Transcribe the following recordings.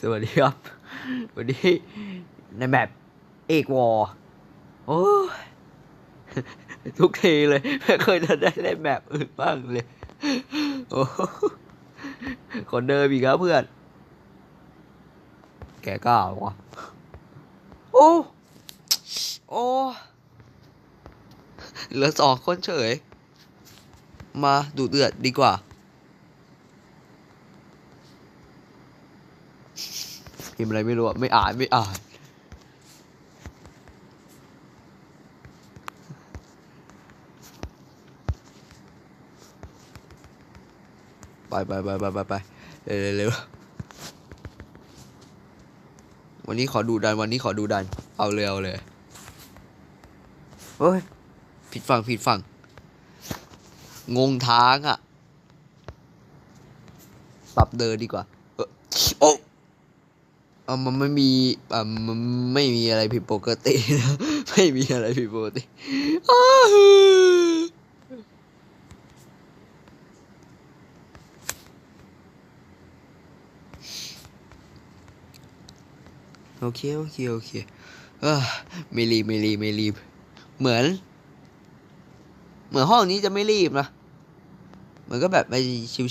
สวัสดีครับ วันนี้ในแมปเอกวอร์โอ้ทุกทีเลย ไม่เคยจะได้เล่นแมปอื่นบ้างเลย โอ้คนเดิมอีกครับเพื่อน แกก้าวะโอ้ โอ้เหลือสองคนเฉย มาดูเดือดดีกว่า พิมพ์อะไรไม่รู้ไม่อ่านไม่อ่านไปไปไปไปไปไปเร็วเร็ววันนี้ขอดูดันวันนี้ขอดูดัน เอาเลยเอาเลยเฮ้ยผิดฝั่งผิดฝั่ง งงทางอะ ปรับเดินดีกว่า อะมันไม่มีอะมันไม่มีอะไรผิดปกตินะไม่มีอะไรผิดปกติอ้าวโอเค โอเค โอเคเออไม่รีบไม่รีบไม่รีบ เหมือน เหมือนห้องนี้จะไม่รีบนะเหมือนก็แบบไป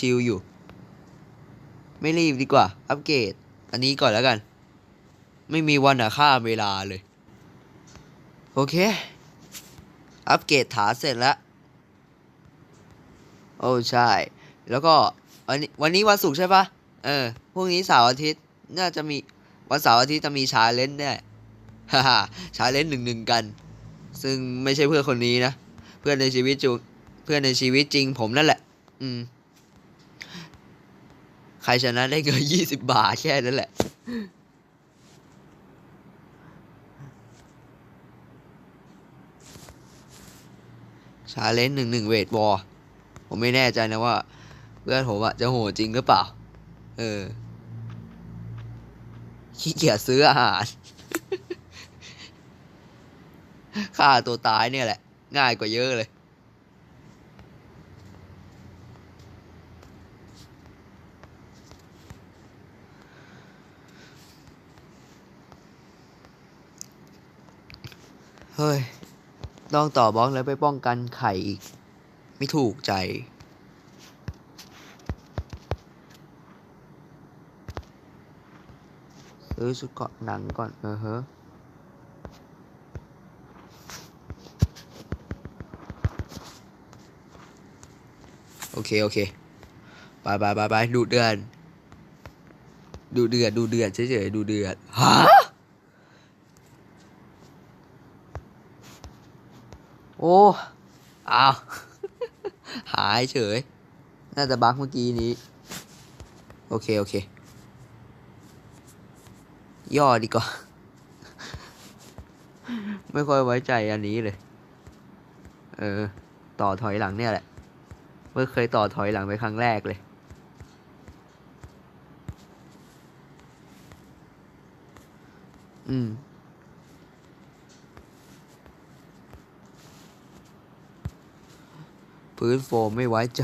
ชิวๆอยู่ ไม่รีบดีกว่า อัปเกรด อันนี้ก่อนแล้วกัน ไม่มีวันอะค่าเวลาเลย โอเค อัปเกรดฐานเสร็จแล้ว โอ้ใช่ แล้วก็วันนี้วันนี้วันศุกร์ใช่ปะเออพรุ่งนี้เสาร์อาทิตย์น่าจะมีวันเสาร์อาทิตย์จะมีชาเลนจ์แน่ฮ่าฮ่าชาเลนจ์หนึ่งหนึ่งกัน ซึ่งไม่ใช่เพื่อนคนนี้นะ เพื่อนในชีวิตจูเพื่อนในชีวิตจริงผมนั่นแหละ อืม ใครชนะได้เงินยี่สิบบาทแค่นั้นแหละชาเลนจ์หนึ่งหนึ่งเวทบอผมไม่แน่ใจนะว่า เพื่อนผมอะจะโหดจริงหรือเปล่า เออ ขี้เกียจซื้ออาหารฆ่าตัวตายเนี่ยแหละ ง่ายกว่าเยอะเลย เฮ้ย ต้องต่อบล็อกแล้วไปป้องกันไข่อีก ไม่ถูกใจ ซื้อชุดเกาะหนังก่อน เออเฮะโอเค โอเคไปไปไปไปดูเดือน ดูเดือด ดูเดือดเฉยๆดูเดือดฮะ อ้อ้าว หายเฉย น่าจะบั๊กเมื่อกี้นี้ โอเค โอเค ย่อดีกว่า ไม่ค่อยไว้ใจอันนี้เลย เออ ต่อถอยหลังเนี่ยแหละ เมื่อเคยต่อถอยหลังไปครั้งแรกเลยอืม พื้นโฟมไม่ไว้ใจ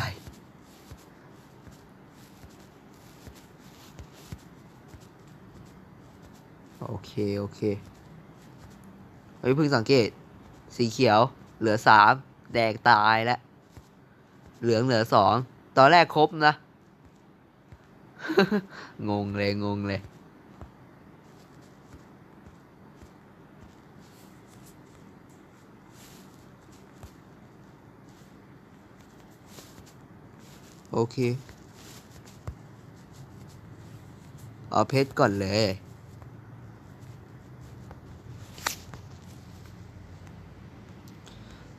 โอเค โอเค เฮ้ยเพิ่งสังเกต สีเขียว เหลือสามแดงตายแล้ว เหลืองเหลือสอง ตอนแรกครบนะ งงเลย งงเลย โอเค เอาเพชรก่อนเลย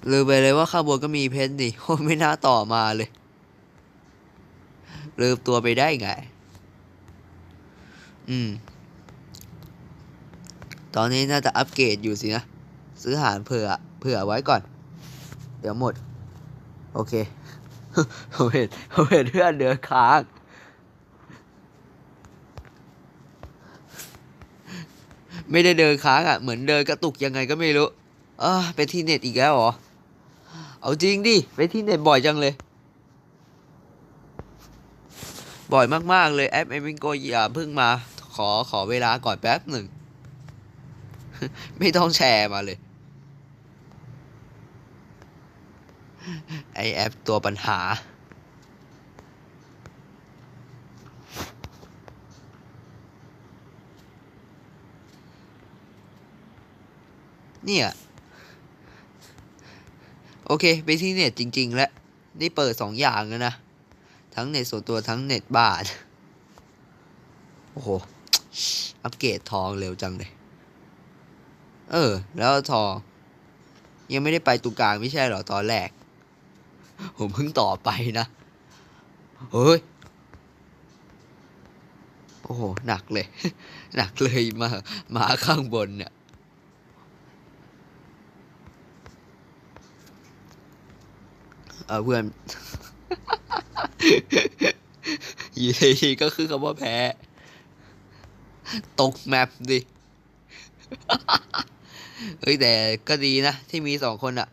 ลืมไปเลยว่าข้างบนก็มีเพชรนี่โอ้ไม่น่าต่อมาเลย ลืมตัวไปได้ไง อืม ตอนนี้น่าจะอัปเกรดอยู่สินะ ซื้อหารเผื่อ เผื่อไว้ก่อน เดี๋ยวหมด โอเค ผมเห็นผมเห็นเพื่อนเดินค้างไม่ได้เดินค้างอะ เหมือนเดินกระตุกยังไงก็ไม่รู้เออไปที่เน็ตอีกแล้วเหรอ เอาจริงดิ ไปที่เน็ตบ่อยจังเลยบบ่อยมาก ๆ เลยแอปเอมิงโกอย่าเพิ่งมา ขอขอเวลาก่อนแป๊บหนึ่ง ไม่ต้องแชร์มาเลย ไอแอปตัวปัญหา เนี่ย โอเค ไปที่เน็ตจริง ๆ แล้ว นี่เปิดสองอย่างแล้วนะ ทั้งเน็ตส่วนตัวทั้งเน็ตบ้านโอ้โห อัปเกรดทองเร็วจังเลย เออ แล้วทองยังไม่ได้ไปตรงกลางไม่ใช่หรอตอนแรก ผมเพิ่งต่อไปนะเฮ้ยโอ้โหหนักเลย หนักเลยมามาข้างบนเนี่ยเออเพื่อนยู่ดีก็คือคำว่าแพ้ ตกแมปดิ เฮ้ยแต่ก็ดีนะ ที่มีสองคนอะ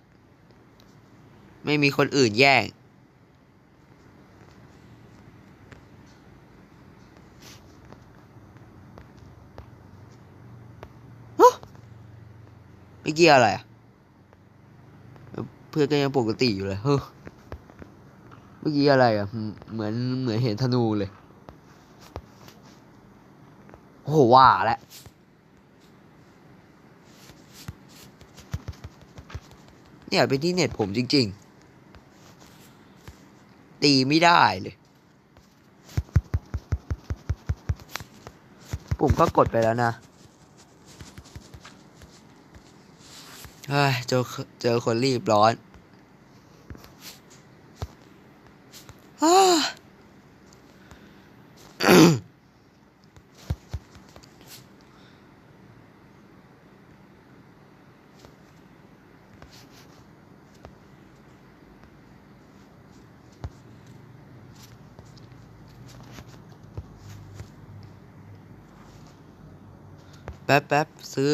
ไม่มีคนอื่นแย่งฮะเมื่อกี้อะไรอะเพื่อนก็ยังปกติอยู่เลยเฮ้อเมื่อกี้อะไรอะ เหมือนเหมือนเห็นธนูเลย โอ้โหว่าแล้วเนี่ยเป็นที่เน็ตผมจริง ๆ ตีไม่ได้เลย ปุ่มก็กดไปแล้วนะเฮ้ยเจอเจอคนรีบร้อน อ้า แป๊บแป๊บซื้อ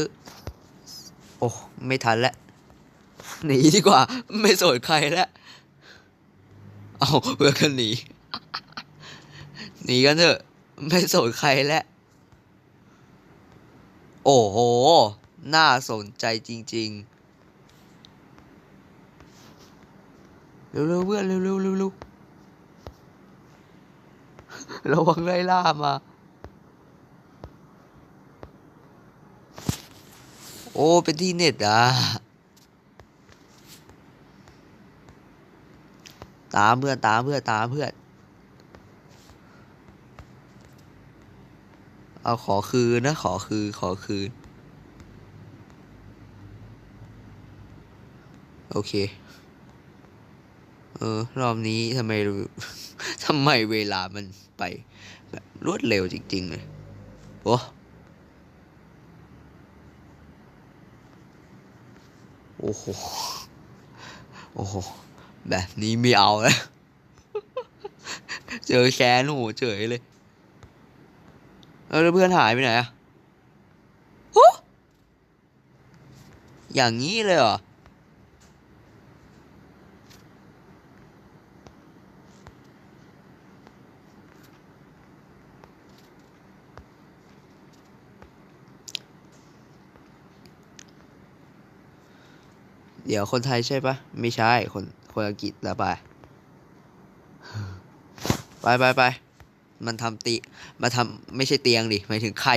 โอ้ ไม่ทันแล้วหนีดีกว่า ไม่สนใครแล้วเอาเพื่อนกันหนีหนีกันเถอะ ไม่สนใครแล้วโอ้โห น่าสนใจจริง ๆ เร็วๆเพื่อนเร็วๆเร็วๆระวังไล่ล่ามา โอ้ เป็นที่เน็ตอะ ตามเพื่อน ตามเพื่อน ตามเพื่อน เอาขอคืนนะ ขอคืน ขอคืน โอเค เออ รอบนี้ทำไมทำไมเวลามันไป แบบรวดเร็วจริง ๆ เลย โอ้ อ้โห โอ้โห แบบนี้ไม่เอาแล้วเจอแคนโหเฉยเลยแล้วเพื่อนหายไปไหนอะโอ้อย่างนี้เลยเหรอ เดี๋ยวคนไทยใช่ปะไม่ใช่คนคนอังกฤษแล้วไปไปไปไปมันทำตีมาทำไม่ใช่เตียงดิหมายถึงไข่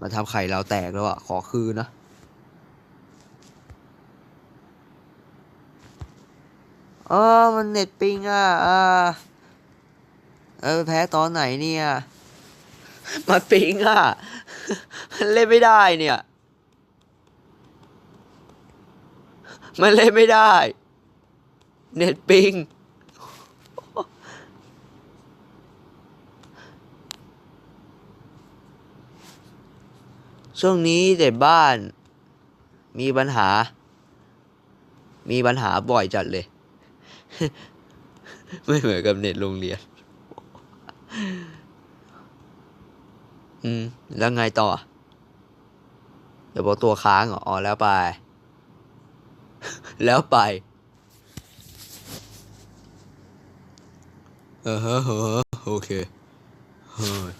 มาทำไข่เราแตกแล้วอะขอคืนนะเออมันเน็ตปิงอะอ่าเออแพ้ตอนไหนเนี่ย มาปิงอะมันเล่นไม่ได้เนี่ย มันเล่นไม่ได้ เน็ตปิง ช่วงนี้เด็กบ้าน มีปัญหา มีปัญหาบ่อยจัดเลย ไม่เหมือนกับเน็ตโรงเรียน อืม แล้วไงต่อ เดี๋ยวบอกตัวค้างเหรออ๋อแล้วไป แล้วไป เออเฮ้อเฮโอเคเฮ้ย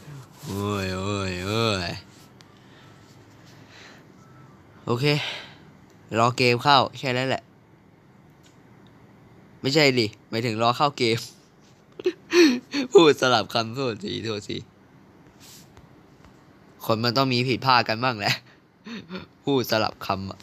เฮ้ยเฮ้ยเฮ้ยโอเค รอเกมเข้า แค่นั้นแหละ ไม่ใช่ดิหมายถึงรอเข้าเกม พูดสลับคำโทษทีโทษทีคนมันต้องมีผิดพลาดกันบ้างแหละ พูดสลับคำอะ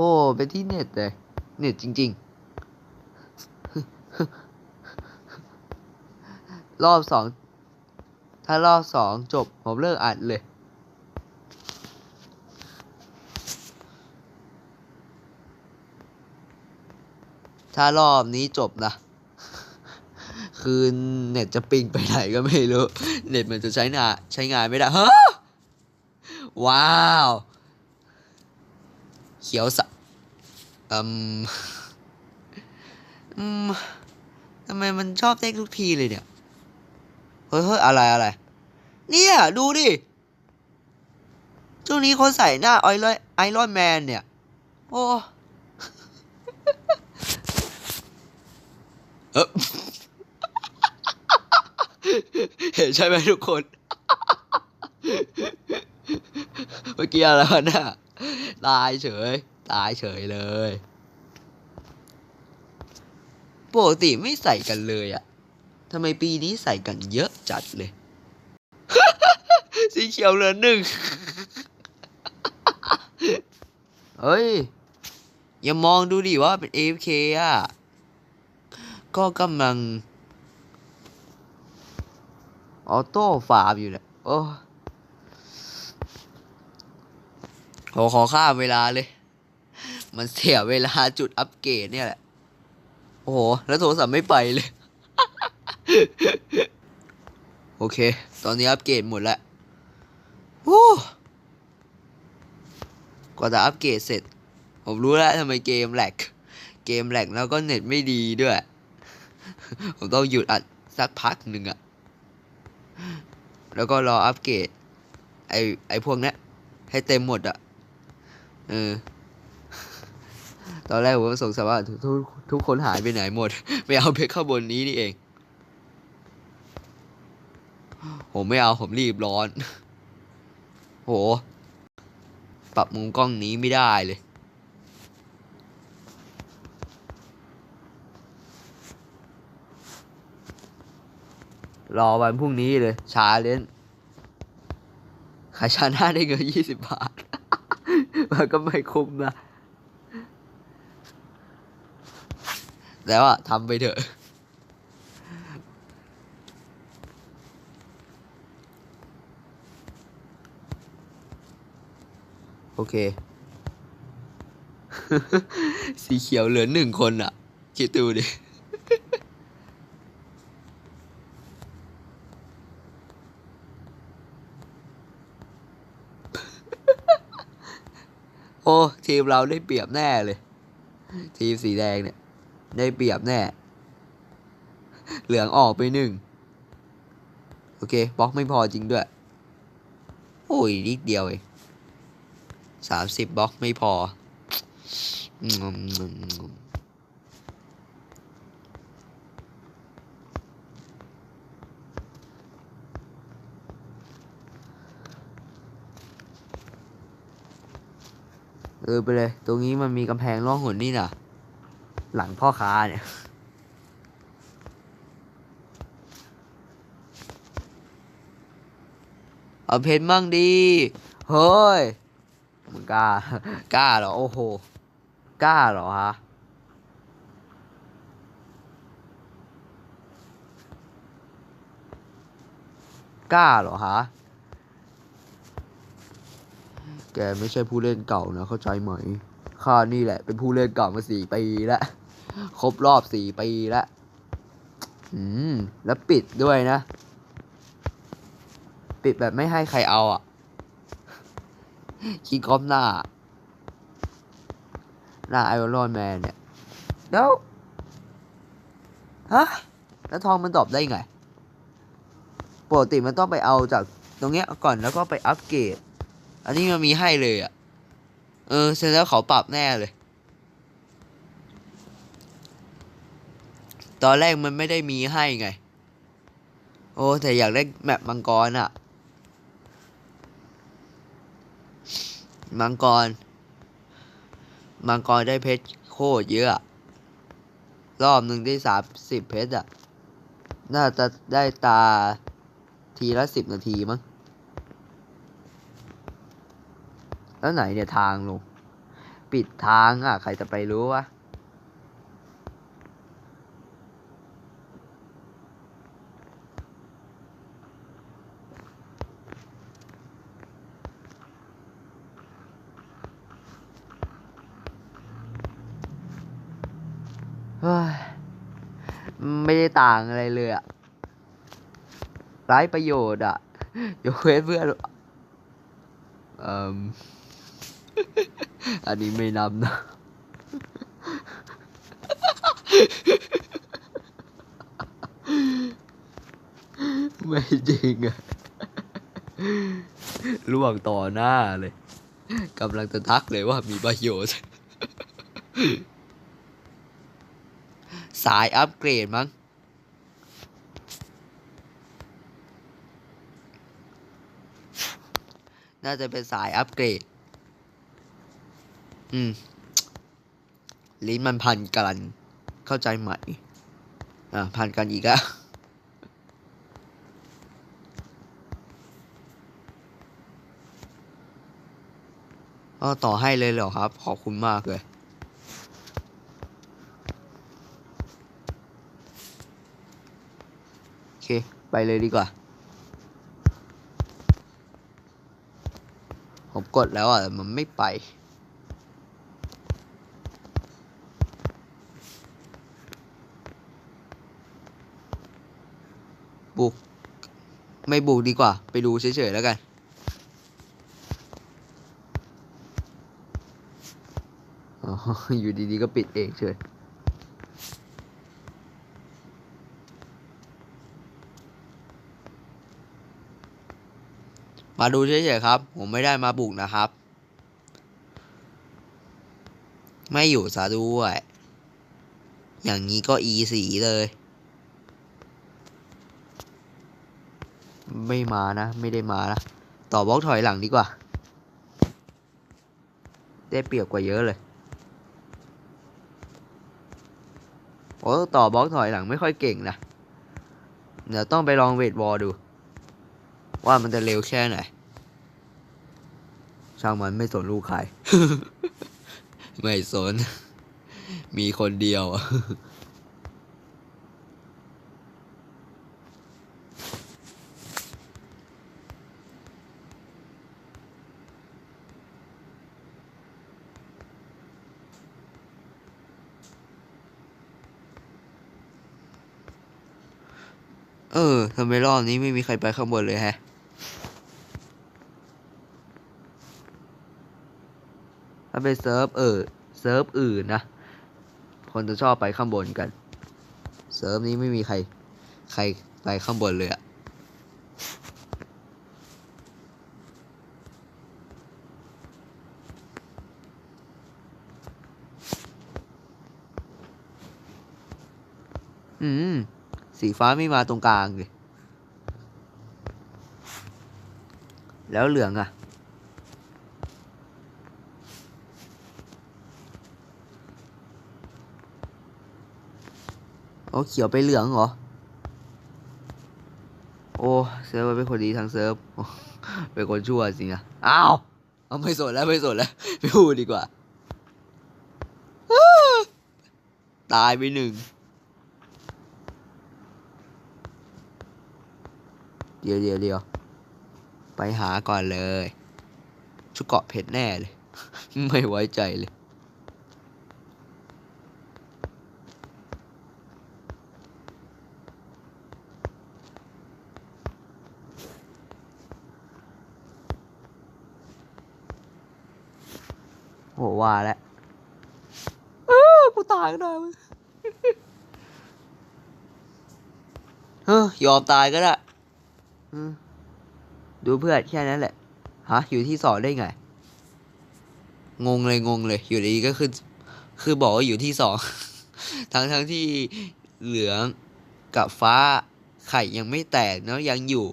อ้เป็นที่เน็ตเลยเน็ตจริง ๆ รอบสอง ถ้ารอบสองจบ ผมเลิกอัดเลย ถ้ารอบนี้จบนะคือเน็ตจะปิงไปไหนก็ไม่รู้ เน็ตมันจะใช้งานใช้งานไม่ได้ฮะว้าว เขียวสะอืมอืมทำไมมันชอบเต้นทุกทีเลยเนี่ย เฮ้ยเฮ้ยอะไรอะไร เนี่ย ดูดิช่วงนี้คนใส่หน้าไอรอนไอรอนแมนเนี่ย โอ้เห็นใช่ไหมทุกคน เมื่อกี้อะไรวะน่ะ ตายเฉย ตายเฉยเลยปกติไม่ใส่กันเลยอะทำไมปีนี้ใส่กันเยอะจัดเลย สีเขียวเหลือหนึ่งเฮ้ย อย่ามองดูดิว่าเป็น AFK อะ ก็กำลัง ออโต้ฟาร์มอยู่เนี่ยโอ้ โหขอข้ามเวลาเลย มันเสียเวลาจุดอัปเกรดเนี่ยแหละ โอ้โห แล้วโทรศัพท์ไม่ไปเลย โอเค ตอนนี้อัปเกรดหมดแล้วโอ้กว่าจะอัปเกรดเสร็จ ผมรู้แล้วทำไมเกมแหลก เกมแหลกแล้วก็เน็ตไม่ดีด้วย ผมต้องหยุดอัดสักพักหนึ่งอะแล้วก็รออัปเกรดไอไอพวกนี้ให้เต็มหมดอะ เออ ตอนแรกผมก็สงสัยว่าทุกทุกคนหายไปไหนหมด ไม่เอาเพชรข้างบนนี้นี่เอง ผมไม่เอาผมรีบร้อน โห ปรับมุมกล้องนี้ไม่ได้เลยรอวันพรุ่งนี้เลยชาเลนจ์ใครชนะได้เงินยี่สิบบาท มันก็ไม่คุ้มนะแล้วอะทำไปเถอะ โอเค สีเขียวเหลือหนึ่งคนอะคิดดูดิ ทีมเราได้เปรียบแน่เลย ทีมสีแดงเนี่ย ได้เปรียบแน่ เหลืองออกไปหนึ่งโอเคบล็อกไม่พอจริงด้วย โอ้ยนิดเดียวเองสามสิบบล็อกไม่พอ เออไปเลย ตรงนี้มันมีกำแพงร่องหนนี่น่ะ หลังพ่อค้าเนี่ย เอาเพชรมั่งดี เฮ้ย มึงกล้า กล้าเหรอ โอ้โห กล้าเหรอฮะกล้าเหรอฮะ แกไม่ใช่ผู้เล่นเก่านะ เข้าใจไหมข้านี่แหละ เป็นผู้เล่นเก่ามาสี่ปีแล้วครบรอบสี่ปีแล้วอืม แล้วปิดด้วยนะ ปิดแบบไม่ให้ใครเอาอะคิดก้อมหน้า หน้าไอรอนแมนเนี่ย แล้ว ฮะ แล้วทองมันตอบได้ไง ปกติมันต้องไปเอาจากตรงเนี้ยก่อนแล้วก็ไปอัปเกรด อันนี้มันมีให้เลยอะ เออเสร็จแล้วเขาปรับแน่เลย ตอนแรกมันไม่ได้มีให้ไง โอ้แต่อยากได้แมปมังกรอะมังกร มังกรได้เพชรโคตรเยอะอะรอบหนึ่งได้สามสิบเพชรอะน่าจะได้ตาทีละสิบนาทีมั้ง แล้วไหนเนี่ยทางลงปิดทางอะ ใครจะไปรู้วะเฮ้ยไม่ได้ต่างอะไรเลยอะไร้ประโยชน์อะยกเว้นเพื่อนเอ่ม อันนี้ไม่นำนะ ไม่จริงอะล่วงต่อหน้าเลยกำลังจะทักเลยว่ามีประโยชน์ สายอัปเกรดมั้งน่าจะเป็นสายอัปเกรด อืม ลิ้นมันพันกัน เข้าใจไหม อ่า พันกันอีกแล้วก็ต่อให้เลยเหรอครับ ขอบคุณมากเลยโอเค ไปเลยดีกว่า ผมกดแล้วอะ มันไม่ไป บุก ไม่บุกดีกว่า ไปดูเฉยๆแล้วกัน อยู่ดีๆก็ปิดเองเฉยมาดูเฉยๆครับ ผมไม่ได้มาบุกนะครับ ไม่อยู่ซะด้วย อย่างนี้ก็อีสีเลย ไม่มานะ ไม่ได้มานะ ต่อบล็อกถอยหลังดีกว่า ได้เปรียบกว่าเยอะเลย โอ้ต่อบล็อกถอยหลังไม่ค่อยเก่งนะ เดี๋ยวต้องไปลองเวทบอลดู ว่ามันจะเร็วแค่ไหน ช่างมันไม่สนลูกใคร ไม่สน มีคนเดียว เออทำไมรอบนี้ไม่มีใครไปข้างบนเลยแฮะ ถ้าเป็นเซิร์ฟเออเซิร์ฟอื่นนะ คนจะชอบไปข้างบนกัน เซิร์ฟนี้ไม่มีใคร ใครไปข้างบนเลยอะอืม สีฟ้าไม่มาตรงกลางเลยแล้วเหลืองอะโอ้เขียวไปเหลืองเหรอ โอ้เซิร์ฟมันเป็นคนดีทางเซิร์ฟเป็นคนชั่วจริงอะอ้าวเอาไม่สนแล้วไม่สนแล้วไม่พูดดีกว่า ตายไปหนึ่ง ดี๋ยวเดี๋ยวเดี๋ยวไปหาก่อนเลยชุดเกาะเพชรแน่เลย ไม่ไว้ใจเลยโหว่าแล้วเออกูตายก็ได้เว้ยเฮ้ยยอมตายก็ได้อืม ดูเพื่อนแค่นั้นแหละ ฮะ อยู่ที่สองได้ไง งงเลยงงเลย อยู่ดีก็คือ คือบอกว่าอยู่ที่สอง ทั้งทั้งที่เหลืองกับฟ้าไข่ยังไม่แตกเนาะยังอยู่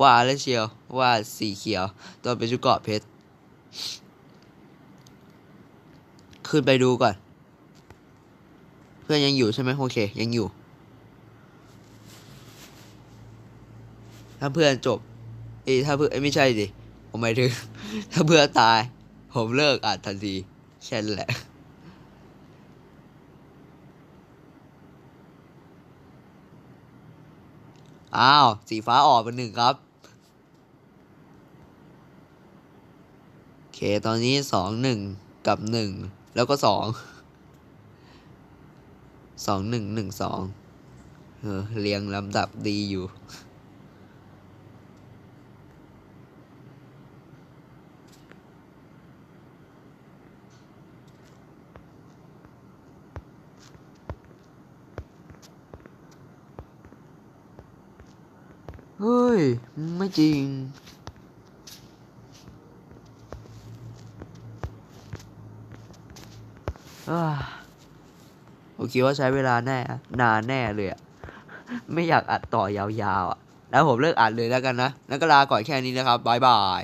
ว่าแล้วเชียว ว่าสีเขียว ตอนเป็นชุดเกาะเพชร ขึ้นไปดูก่อน เพื่อนยังอยู่ใช่ไหมโอเค ยังอยู่ ถ้าเพื่อนจบเอ้ถ้าเพื่อนไม่ใช่ดิผมหมายถึง ถ้าเพื่อนตาย ผมเลิกอัดทันทีแค่นั้นแหละอ้าว สีฟ้าออกเป็นหนึ่งครับ โอเค ตอนนี้สองหนึ่งกับหนึ่งแล้วก็สองสองหนึ่งหนึ่งสองเออเรียงลำดับดีอยู่ เฮ้ย ไม่จริงอ่าผมคิดว่าใช้เวลาแน่ นานแน่เลยอะไม่อยากอัดต่อยาวๆอะแล้วผมเลิกอัดเลยแล้วกันนะ แล้วก็ลาก่อนแค่นี้นะครับบายบาย